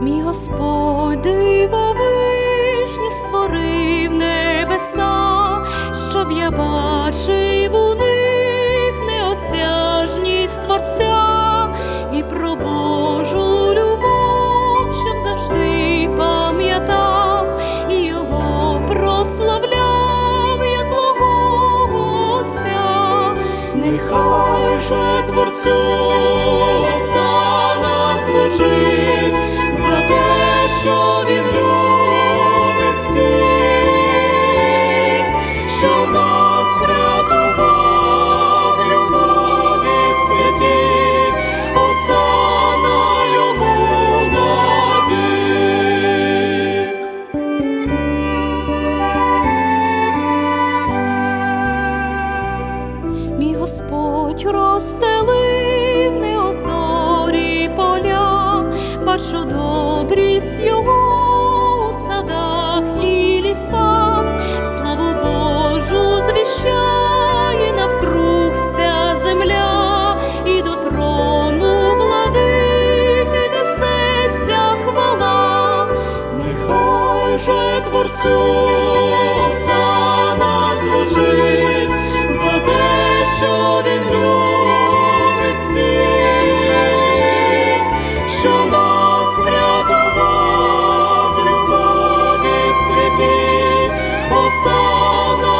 Мій Господь дивовижні створив небеса, щоб я бачив Нехай же Творцю осана звучить за те, що він любить всіх, що нас Господь розстелив неозорі поля, бачу добрість його у садах і лісах, славу Божу звіщає навкруг вся земля, і до трону владики несеться хвала, нехай же творцю за те, що він любить Hosanna.